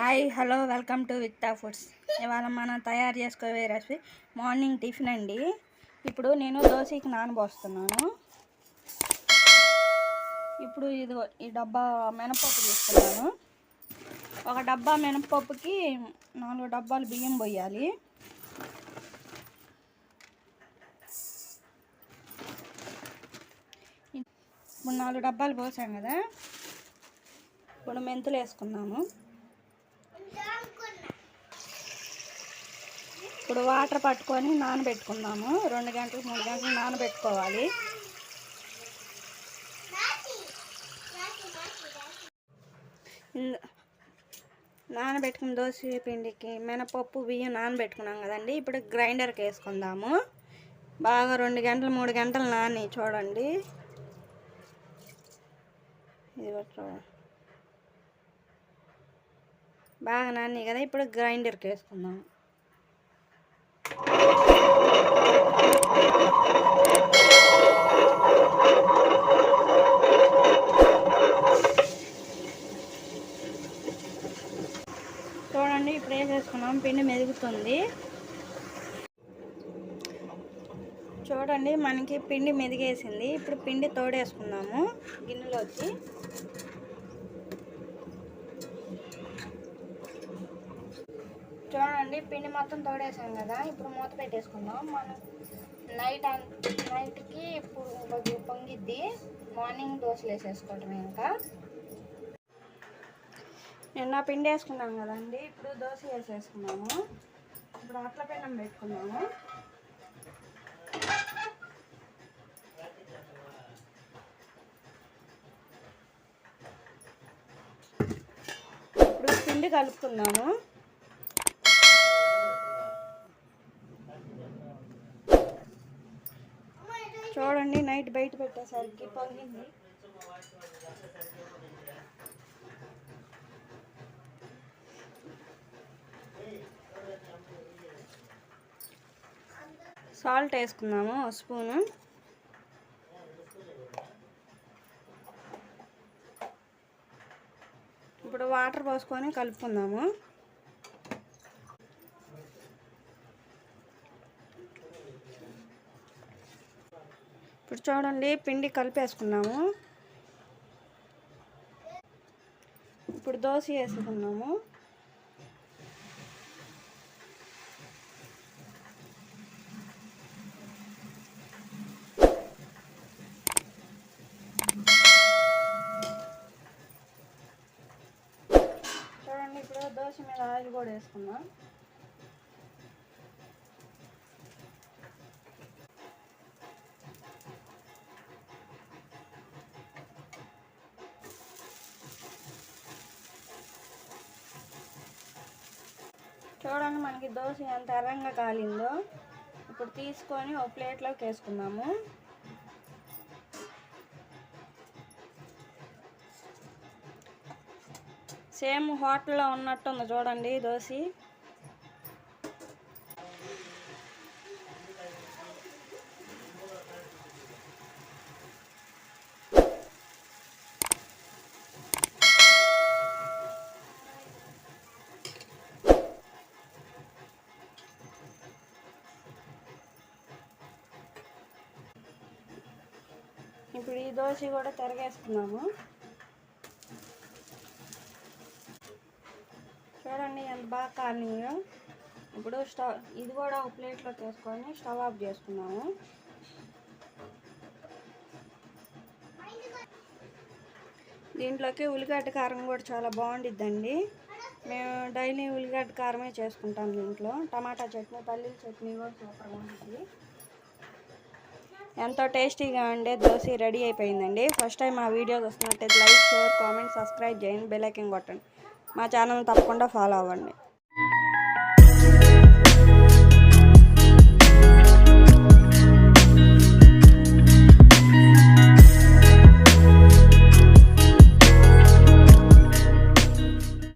Hi hello welcome to Vikta foods. ఇవాళ మనం తయారు చేసుకోవే రెసిపీ మార్నింగ్ టిఫిన్ అండి. ఇప్పుడు నేను దోశకి నానబోస్తున్నాను. ఇప్పుడు ఇది ఈ డబ్బా మినపప్పు తీసుకున్నాను. ఒక డబ్బా మినపప్పుకి నాలుగు డబ్బాలు బియ్యం పోయాలి. ఇప్పుడు నాలుగు డబ్బాలు పోసాం కదా. ఇప్పుడు మెంతులు వేసుకున్నాము ఇప్పుడు వాటర్ పట్టుకొని నానబెట్టుకుందాము. రెండు గంటలు మూడు గంటలు నానబెట్టుకోవాలి. నానబెట్టుకున్న దోశ పిండికి మినపప్పు బియ్యం నానబెట్టుకున్నాం కదండి. ఇప్పుడు గ్రైండర్కి వేసుకుందాము. బాగా రెండు గంటలు మూడు గంటలు నాని చూడండి. ఇది చూడండి బాగా నాని కదా ఇప్పుడు గ్రైండర్కి వేసుకుందాం చూడండి ఇప్పుడు వేసేసుకున్నాం పిండి మెదుగుతుంది. చూడండి మనకి పిండి మెదిగేసింది. ఇప్పుడు పిండి తోడేసుకుందాము గిన్నెలోకి. చూడండి పిండి మొత్తం తోడేసాం కదా ఇప్పుడు మూత పెట్టేసుకుందాం. మనం నైట్ నైట్కి ఇప్పుడు కొద్దిగా పొంగిద్ది. మార్నింగ్ దోశలు వేసేసుకోవటం ఇంకా. నిన్న పిండి వేసుకున్నాం కదండి. ఇప్పుడు దోశ వేసేసుకున్నాము ఇప్పుడు అట్ల పెన్నం పెట్టుకున్నాము ఇప్పుడు పిండి కలుపుకున్నాము చూడండి నైట్ బయట పెట్టేసరికి పొంగింది. సాల్ట్ వేసుకుందాము ఒక స్పూను. ఇప్పుడు వాటర్ పోసుకొని కలుపుకుందాము. ఇప్పుడు చూడండి పిండి కలిపేసుకున్నాము ఇప్పుడు దోశ వేసుకున్నాము చూడండి ఇప్పుడు దోశ మీద ఆయిల్ కూడా వేసుకుందాం. చూడండి మనకి దోశ ఎంత ఎర్రంగా కాలిందో. ఇప్పుడు తీసుకొని ఒక ప్లేట్లోకి వేసుకుందాము. సేమ్ హోటల్లో ఉన్నట్టుంది చూడండి దోశ. ఇప్పుడు ఈ దోశ కూడా తిరగేసుకున్నాము చూడండి ఎంత బాగా కాలినాయో. ఇప్పుడు స్టవ్ ఇది కూడా ఒక ప్లేట్లో చేసుకొని స్టవ్ ఆఫ్ చేసుకున్నాము. దీంట్లోకి ఉల్లిగడ్డ కారం కూడా చాలా బాగుండిద్దండి. మేము డైలీ ఉల్లిగడ్డ కారమే చేసుకుంటాం దీంట్లో. టమాటా చట్నీ పల్లీల చట్నీ కూడా సూపర్గా ఉంటుంది ఎంతో టేస్టీగా ఉండే దోశ రెడీ అయిపోయిందండి. ఫస్ట్ టైం మా వీడియోస్ వస్తున్నట్టయితే లైక్ షేర్ కామెంట్ సబ్స్క్రైబ్ చేయండి బెల్ ఐకాన్ కొట్టండి. మా ఛానల్ తప్పకుండా ఫాలో అవ్వండి.